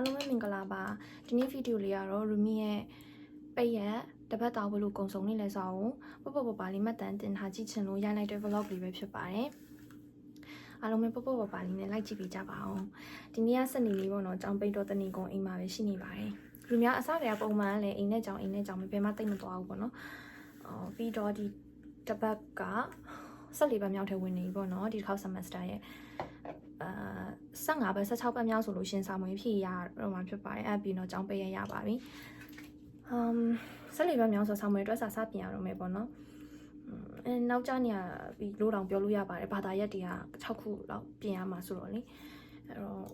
အားလုံးပဲမင်္ဂလာပါဒီနေ့ဗီဒီယိုလေးကတော့ Rumi ရဲ့ပိတ်ရက်တပတ်တာဘလို့ကုံစုံနေလဲဆိုအောင်ပပပပလေးမှတ်တမ်းတင်ထားကြည့်ချင်လို့ရိုက်လိုက်တဲ့ vlog လေးပဲဖြစ်ပါတယ်အားလုံးပဲပပပပလေးနဲ့လိုက်ကြည့်ပေးကြပါအောင်ဒီနေ့ကစနေလေးပေါ့နော်ကျောင်းပိတ်တော့တနေကုန်အိမ်မှာပဲရှိနေပါတယ် Rumi ကအစားတွေကပုံမှန်လည်းအိမ်နဲ့ကျောင်းအိမ်နဲ့ကျောင်းဘယ်မှတိတ်မသွားဘူးပေါ့နော်အော်ပြီးတော့ဒီတပတ်က 14ပတ်မြောက်ထဲဝင်နေပြီပေါ့နော်ဒီတစ်ခေါက် semester ရဲ့အာ15ပဲ16ပတ်မြောက်ဆိုလို့ရှရင်စာမွေးဖြည့်ရတော့မှာဖြစ်ပါတယ်အဲ့ပြီးတော့ကြောင်းပေးရရပါပြီ။အမ်14ပတ်မြောက်ဆိုစာမွေးအတွက်စာစပြင်ရတော့မယ်ပေါ့နော်။အဲနောက်ကျနေရပြီးလို့တောင်ပြောလို့ရပါတယ်ဘာသာရက်တွေက6ခုလောက်ပြင်ရမှာဆိုတော့လေအဲ့တော့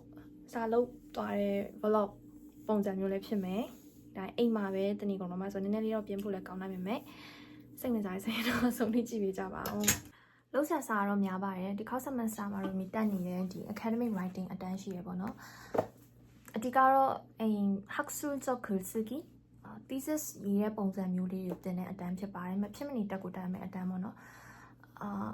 စာလုပ်သွားတဲ့ vlog ပုံစံမျိုးလေးဖြစ်မယ်။ဒါအိမ်မှာပဲတနည်းကုန်တော့မှဆိုနည်းနည်းလေးတော့ပြင်ဖို့လည်းကောင်းနိုင်ပေမဲ့စိတ်ဝင်စားရင်စိတ်တော့ဆုံးဖြတ်ကြည့်ပေးကြပါဦး။ လောက်ဆက်စာတော့များပါတယ်ဒီခေါက် semester မှာတော့မြည်တက်နေတဲ့ဒီ academic writing အတန်းရှိရပေါ့နော်အတိကတော့အိမ် haksul zokulsugi thesis ရေးတဲ့ပုံစံမျိုးလေးကိုတင်တဲ့အတန်းဖြစ်ပါတယ်မဖြစ်မနေတက်ကိုတက်ရမယ့်အတန်းပေါ့နော်အာ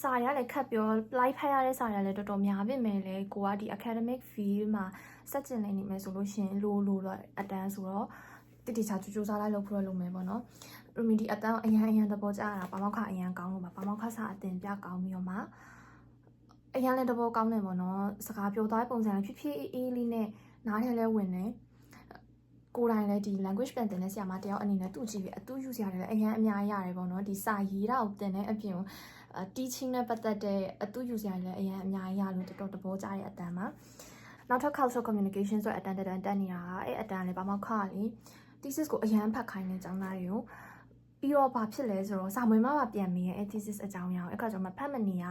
စာရလည်းခတ်ပြော live ဖတ်ရတဲ့စာရလည်းတော်တော်များပြင်မယ်လေကိုကဒီ academic field မှာစက်ကျင်နေနေမယ်ဆိုလို့ရှရင်လိုလိုတော့အတန်းဆိုတော့ တိတိကျကျကြိုးစားလိုက်လို့ဖို့လုပ်မယ်ပေါ့နော်ရမီဒီအတန်းအရန်အရန်သဘောကျတာပါမောက်ခအရန်ကောင်းလို့ပါပါမောက်ခစာအတင်ပြကောင်းပြီးတော့မှအရန်လည်းသဘောကောင်းတယ်ပေါ့နော်စကားပြောသွားတဲ့ပုံစံလည်းဖြည်းဖြည်းအေးအေးလေးနဲ့နားထဲလဲဝင်တယ်ကိုယ်တိုင်လည်းဒီ language ပြန်တင်တဲ့ဆရာမတယောက်အနေနဲ့သူ့ကြည့်ပြီးအတူယူစရာတွေလည်းအရန်အများကြီးရတယ်ပေါ့နော်ဒီစာရေးတာကိုတင်တဲ့အပြင် teaching နဲ့ပတ်သက်တဲ့အတူယူစရာတွေလည်းအရန်အများကြီးရလို့တော်တော်သဘောကျတဲ့အတန်းပါနောက်ထပ် cultural communication ဆိုတဲ့အတန်းတစ်တန်းတက်နေတာကအဲ့အတန်းလည်းပါမောက်ခကလေ thesis ကိုအရန်ဖတ်ခိုင်းတဲ့ကျောင်းသားတွေကိုပြီးတော့ဘာဖြစ်လဲဆိုတော့စာမွေးမပါပြန်မေးရဲ့ thesis အကြောင်းအရာကိုအဲ့ခါကျတော့မဖတ်မနေရ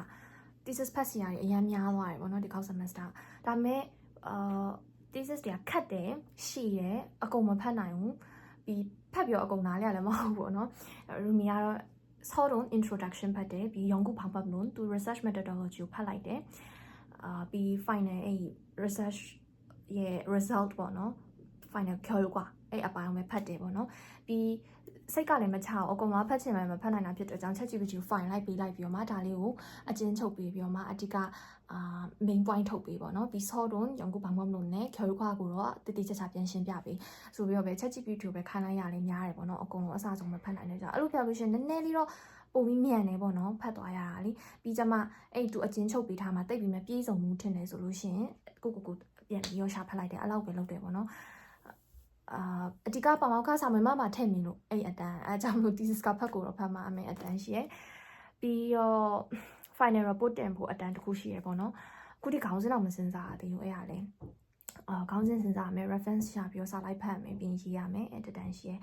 thesis ဖတ်စရာတွေအရန်များသွားတယ်ပေါ့နော်ဒီကောက် semester ဒါပေမဲ့အာ thesis တွေကခတ်တယ်ရှည်တယ်အကုန်မဖတ်နိုင်ဘူးပြီးဖတ်ပြီးတော့အကုန်နားလည်လည်းမဟုတ်ဘူးပေါ့နော်ရူမီကတော့ Sodon introduction ဖတ်တယ်ပြီး Yongu Pangpapnon သူ research methodology ကိုဖတ်လိုက်တယ်အာပြီး final အဲ့ research ရဲ့ result ပေါ့နော် final ကျော်ကွာ အဲ့အပိုင်းကိုပဲဖတ်တယ်ပေါ့နော်ပြီးစိတ်ကလည်းမချအောင်အကုန်လုံးဖတ်ချင်မှမဖတ်နိုင်တာဖြစ်တဲ့ကြောင့် ChatGPT ကို file လိုက်ပေးလိုက်ပြီးတော့မှဒါလေးကိုအကျဉ်းချုပ်ပေးပြီးတော့မှအတိကအာ main point ထုတ်ပေးပေါ့နော်ပြီး sodon ရောင်ကိုဘာမှမလုပ်နဲ့ခေါ်ခွာကိုတော့တိတိကျကျပြန်ရှင်းပြပေးဆိုပြီးတော့ပဲ ChatGPT ကိုပဲခိုင်းလိုက်ရလဲများတယ်ပေါ့နော်အကုန်လုံးအစားဆုံးမဖတ်နိုင်တဲ့ကြောင့်အဲ့လိုပြောလို့ရှိရင်နည်းနည်းလေးတော့ပုံပြီးမြန်နေပေါ့နော်ဖတ်သွားရတာလေပြီးကြမှအဲ့သူအချင်းချုပ်ပေးထားမှာတိတ်ပြီးမှပြေးစုံမှုထင်တယ်ဆိုလို့ရှိရင်ကိုကိုကိုပြန်ပြီးရောရှာဖတ်လိုက်တယ်အဲ့လောက်ပဲလုပ်တယ်ပေါ့နော် အာအဓိကပမောက္ခစာမေးမမှာထည့်မြင်လို့အဲ့အတန်းအဲအကြောင်းလို့ thesis ကဖတ်ကိုတော့ဖတ်မှာအမေအတန်းရှိရယ်ပြီးတော့ final report တင်ဖို့အတန်းတစ်ခုရှိရယ်ပေါ့နော်အခုဒီခေါင်းစဉ်တော့မစင်စားသေးဘူးအဲ့ရလဲအာခေါင်းစဉ်စင်စားမယ် reference ရှာပြီးတော့စာလိုက်ဖတ်မယ်ပြီးရေးရမယ်အဲ့တန်းရှိရယ်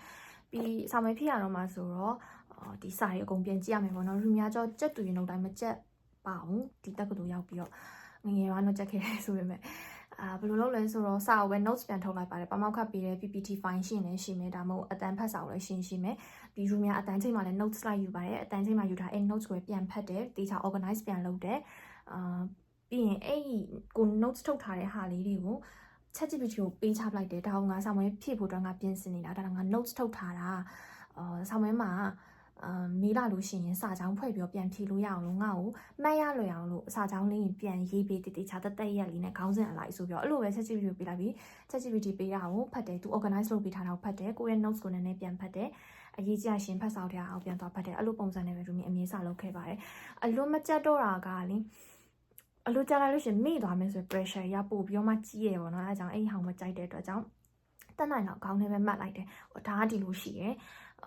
ပြီးစာမေးဖြစ်ရတော့မှာဆိုတော့အာဒီစာရေးအကုန်ပြန်ကြည့်ရမယ်ပေါ့နော်လူများကြောကြက်တူရင်တော့တိုင်းမကြက်ပါဘူးဒီတက်ကတူရောက်ပြီးတော့ငငယ်ကတော့ကြက်ခဲ့တယ်ဆိုပေမဲ့ အာဘယ်လိုလုပ်လဲဆိုတော့စာအုပ်ပဲ notes ပြန်ထုတ်လိုက်ပါတယ်ပမောက်ခတ်ပေးတဲ့ PPT file ရှင်းနေရှိမယ်ဒါမှမဟုတ်အတန်းဖတ်စာအုပ်လည်းရှင်းရှိမယ်ပြီးရူများအတန်းချိန်မှာလည်း notes လိုက်ယူပါတယ်အတန်းချိန်မှာယူထားအဲ့ notes ကိုပြန်ဖတ်တယ်တေချာ organize ပြန်လုပ်တယ်အာပြီးရင်အဲ့ကို notes ထုတ်ထားတဲ့ဟာလေးတွေကို ChatGPT ကိုပေးချပလိုက်တယ်ဒါကငါစာမွေးဖြည့်ဖို့တော့ငါပြင်ဆင်နေတာဒါကငါ notes ထုတ်ထားတာအာစာမွေးမှာ အာမေးလာလို့ရှိရင်စာချောင်းဖွဲ့ပြီးတော့ပြန်ဖြေလို့ရအောင်လို့ငါ့ကိုမှတ်ရလွယ်အောင်လို့စာချောင်းလေးပြန်ရေးပေးတည်တည်ချာတက်တက်ရက်လေးနဲ့ခေါင်းစဉ်အလိုက်ဆိုပြီးတော့အဲ့လိုပဲ ChatGPT ကိုပေးလိုက်ပြီး ChatGPT ပေးတာကိုဖတ်တယ်သူ organize လုပ်ပေးထားတာကိုဖတ်တယ်ကိုယ့်ရဲ့ notes ကိုနည်းနည်းပြန်ဖတ်တယ်အရေးကြီးရှင်ဖတ်ဆောင်ထားအောင်ပြန်သွားဖတ်တယ်အဲ့လိုပုံစံနဲ့ပဲသူမြင်အမြင်စာလုပ်ခဲ့ပါတယ်အလွန်မကြက်တော့တာကလေအလိုကြလိုက်လို့ရှရင်မေ့သွားမယ်ဆို pressure ရပို့ပြီးတော့မှကြီးရပေါ့နော်အဲဒါကြောင့်အဲ့ဒီဟောင်မကြိုက်တဲ့အတွက်ကြောင့်တက်နိုင်တော့ခေါင်းထဲပဲမှတ်လိုက်တယ်ဟိုဒါကဒီလိုရှိရယ်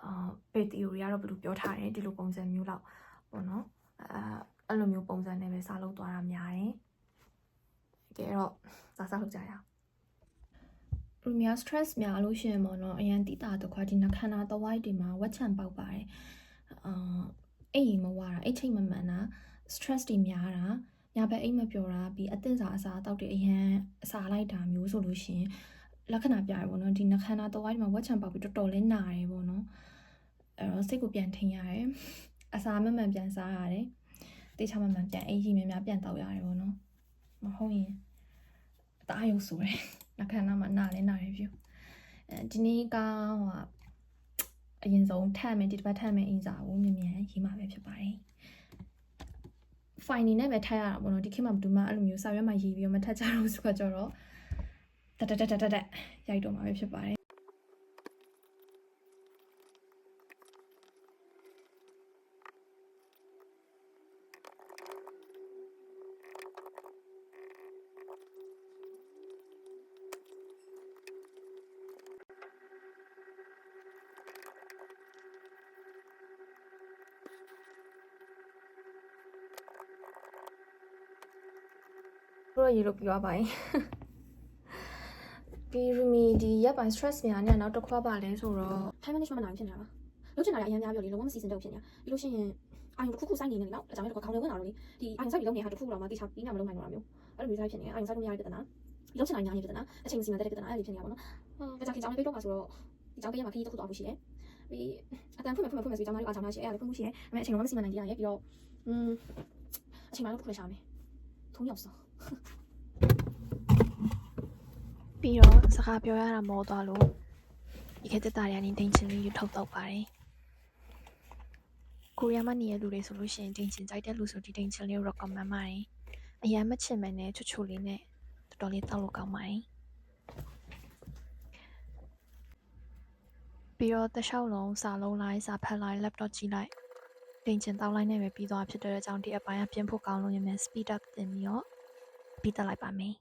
အာပေ theory ကတော့ဘယ်လိုပြောထားတယ်ဒီလိုပုံစံမျိုးလောက်ပေါ့နော်အဲအဲ့လိုမျိုးပုံစံနဲ့ပဲစာလုပ်သွားတာများတယ်ကဲတော့စာစာလုပ်ကြရအောင်လူများ stress များလို့ရှိရင်ပေါ့နော်အရန်တိတာတခွာဒီနှခမ်းနာတဝိုက်တွေမှာဝက်ချံပေါက်ပါတယ်အာအိမ်မဝါတာအိတ်ချိတ်မမှန်တာ stress တွေများတာညဘက်အိမ်မပျော်တာပြီးအသင့်စာအစာအသောက်တွေအရန်အစာလိုက်တာမျိုးဆိုလို့ရှိရင် လက္ခဏာပြရပေါ့နော်ဒီနှခမ်းနာတဝိုက်မှာဝက်ချံပေါက်ပြီးတော်တော်လေးနာတယ်ပေါ့နော်အဲ့တော့စိတ်ကိုပြန်ထိန်ရတယ်အစာမမှန်ပြန်စားရတယ်တေချာမမှန်ပြန်အိမ်ကြီးများများပြန်တောက်ရတယ်ပေါ့နော်မဟုတ်ရင်အသားရုပ်ဆိုတယ်နှခမ်းနာမှာနာလဲနာတယ်ပြူအဲဒီနေ့ကဟိုအရင်ဆုံးထပ်မယ်ဒီတစ်ပတ်ထပ်မယ်အင်စာကိုမြင်မြန်ရေးမှာပဲဖြစ်ပါတယ် fine နေနဲ့ပဲထပ်ရတာပေါ့နော်ဒီခေတ်မှာဘယ်သူမှအဲ့လိုမျိုးစာရွက်မှာရေးပြီးတော့မထပ်ကြတော့ဆိုတော့ကြ တော့တက်တက်တက်တက်တက်ရိုက်တော့မှာပဲဖြစ်ပါတယ်တို့ရေလို့ပြောပါရင် ဒီရူမီဒီရက်ပိုင်း stress များနဲ့နောက်တစ်ခွပါလဲဆိုတော့ time management မနိုင်ဘူးဖြစ်နေတာပါလုပ်ချင်တာလည်းအများများပြောလေလုံးဝမစီစဉ်တော့ဖြစ်နေတာပြီးလို့ရှိရင်အာရုံတစ်ခုခုစိုက်နေနေလေတော့အကြောင်းလေးတော့ခေါင်းထဲဝင်လာလို့လေဒီအာရုံစိုက်ပြီးလုပ်နေတာတစ်ခုတော့မှတိချပြီးနာမလုပ်နိုင်တော့တာမျိုးအဲ့လိုမျိုးစိုက်ဖြစ်နေအာရုံစိုက်လို့မရတဲ့ပြဿနာလုပ်ချင်တာညာနေပြဿနာအချိန်မစီမံတဲ့ပြဿနာအဲ့လိုဖြစ်နေတာပေါ့နော်အဲကြောင့်ကြောင်းလေးပေးတော့ပါဆိုတော့ဒီကြောင်းပေးရမှာခရီးတစ်ခုတော့ရှိတယ်ပြီးအတန်ဖွင့်မယ်ဖွင့်မယ်ဖွင့်မယ်ဆိုကြောင်းလေးအားကြောင်းလာရှိအဲ့ဒါလည်းဖွင့်မှုရှိတယ်အဲ့အချိန်တော့မစီမံနိုင်ကြရပြီးတော့อืมအချိန်မှတော့တစ်ခုလည်းရှာမယ်ထုံးရောက်စော ပြီးတော့စကားပြောရတာမောသွားလို့ဒီခေတ်သစ်သားတွေကနေဒိန်ချင်လေးယူထုတ်တော့ပါတယ်ကိုရီးယားမှာနေရလူတွေဆိုလို့ရှိရင်ဒိန်ချင်ကြိုက်တဲ့လူဆိုဒီဒိန်ချင်လေးကို recommend ပါတယ်အရင်မချင်မဲနဲ့ချွတ်ချွတ်လေးနဲ့တော်တော်လေးတောက်လို့ကောင်းပါတယ်ပြီးတော့တစ်လျှောက်လုံးစာလုံးလိုက်စာဖတ်လိုက် laptop ကြည့်လိုက်ဒိန်ချင်တောက်လိုက်နဲ့ပဲပြီးသွားဖြစ်တဲ့အကြောင်းဒီအပိုင်းကပြင်ဖို့ကောင်းလို့ရမယ် speed up တင်ပြီးတော့ပြီးတက်လိုက်ပါမယ်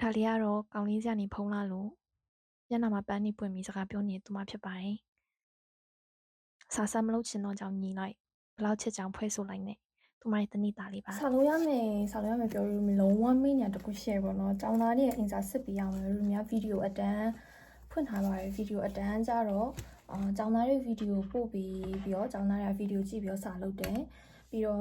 ဒါလေးကတော့ကောင်းလေးစရာနေဖုံးလာလို့ညနာမှာပန်းနေပွင့်ပြီးစကားပြောနေသူမှဖြစ်ပါတယ်။စာစမ်းမလုပ်ချင်တော့ကြောင့်ညီလိုက်ဘယ်လောက်ချစ်ကြောင်ဖွဲ့ဆိုလိုက်နဲ့သူမရဲ့တနည်းသားလေးပါဆောက်လို့ရမယ်ဆောက်လို့ရမယ်ပြောလို့မလုံးဝမင်းညာတခု share ပေါ့နော်ကျောင်းသားတွေရဲ့အင်စာစစ်ပေးရမယ်လူများဗီဒီယိုအတန်းဖွင့်ထားပါတယ်ဗီဒီယိုအတန်းကြတော့အာကျောင်းသားတွေဗီဒီယိုပို့ပြီးပြီးတော့ကျောင်းသားတွေကဗီဒီယိုကြည့်ပြီးတော့စာလုပ်တယ် ပြီးတော့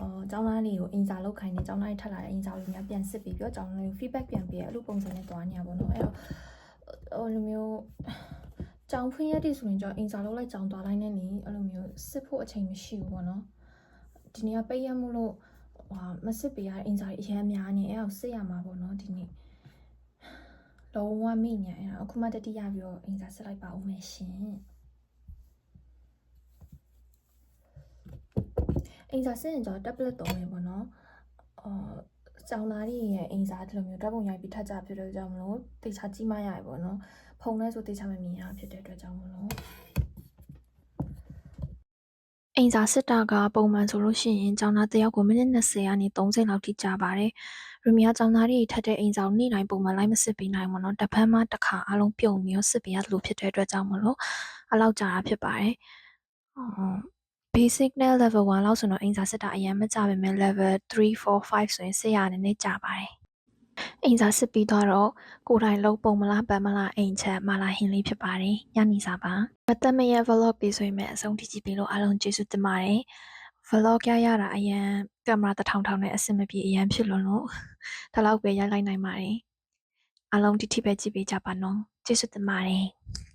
အာကျောင်းသားတွေကိုအင်စာလုပ်ခိုင်းတယ်ကျောင်းသားတွေထပ်လာတဲ့အင်စာတွေများပြန်စစ်ပြီးပြီးတော့ကျောင်းသားတွေကို feedback ပြန်ပေးရအဲ့လိုပုံစံနဲ့တွားနေရပါတော့အဲ့တော့ဟိုလိုမျိုးကျောင်းဖွင့်ရတဲ့ဆိုရင်ကျောင်းအင်စာလုပ်လိုက်ကျောင်းသွားလိုက်နေနေအဲ့လိုမျိုးစစ်ဖို့အချိန်မရှိဘူးပေါ့နော်ဒီနေ့ကပိတ်ရမှုလို့ဟာမစစ်ပေးရတဲ့အင်စာကြီးအရင်များနေအဲ့အောင်စစ်ရမှာပေါ့နော်ဒီနေ့လုံးဝမိညာအဲ့ဒါအခုမှတတိယပြီးတော့အင်စာစစ်လိုက်ပါဦးမယ်ရှင် အိမ်စာစစ်ရင်ကျွန်တော် tablet သုံးတယ်ပေါ့နော်အော်ကျောင်းသားတွေရဲ့အိမ်စာဒီလိုမျိုးဓာတ်ပုံရိုက်ပြီးထပ်ကြဖြစ်တဲ့ကြောင့်မလို့တေချာကြီးမရရပေါ့နော်ဖုံလဲဆိုတေချာမမြင်ရဖြစ်တဲ့အတွက်ကြောင့်မလို့အိမ်စာစစ်တာကပုံမှန်ဆိုလို့ရှိရင်ကျောင်းသားတယောက်ကိုမိနစ်20ကနေ30လောက်ထိကြာပါတယ်ရမီယာကျောင်းသားတွေထပ်တဲ့အိမ်ဆောင်နေ့တိုင်းပုံမှန်လိုက်မစစ်ပေးနိုင်ဘူးနော်တဖမ်းမှတစ်ခါအလုံးပြုံပြီးစစ်ပေးရလို့ဖြစ်တဲ့အတွက်ကြောင့်မလို့အလောက်ကြာတာဖြစ်ပါတယ် basic နဲ့ level 1လောက်ဆိုတော့အိမ်စာစစ်တာအရင်မကြပါပဲ level 3 4 5ဆိုရင်စစ်ရနည်းနည်းကြာပါတယ်။အိမ်စာစစ်ပြီးတော့ကိုယ်တိုင်လုံးပုံမလားပတ်မလားအိမ်ချက်မလားဟင်းလေးဖြစ်ပါတယ်။ညနေစာပါ။မသက်မရဲ့ vlog ပြီးဆိုရင်လည်းအဆုံးထိကြည့်ပြီးလို့အားလုံးကျေးဇူးတင်ပါတယ်။ vlog ရရတာအရန်ကင်မရာတစ်ထောင်ထောင်နဲ့အဆင်မပြေအရန်ဖြစ်လွန်းလို့ဒါလောက်ပဲရိုက်လိုက်နိုင်ပါတယ်။အားလုံးဒီထိပဲကြည့်ပေးကြပါနော်။ကျေးဇူးတင်ပါတယ်။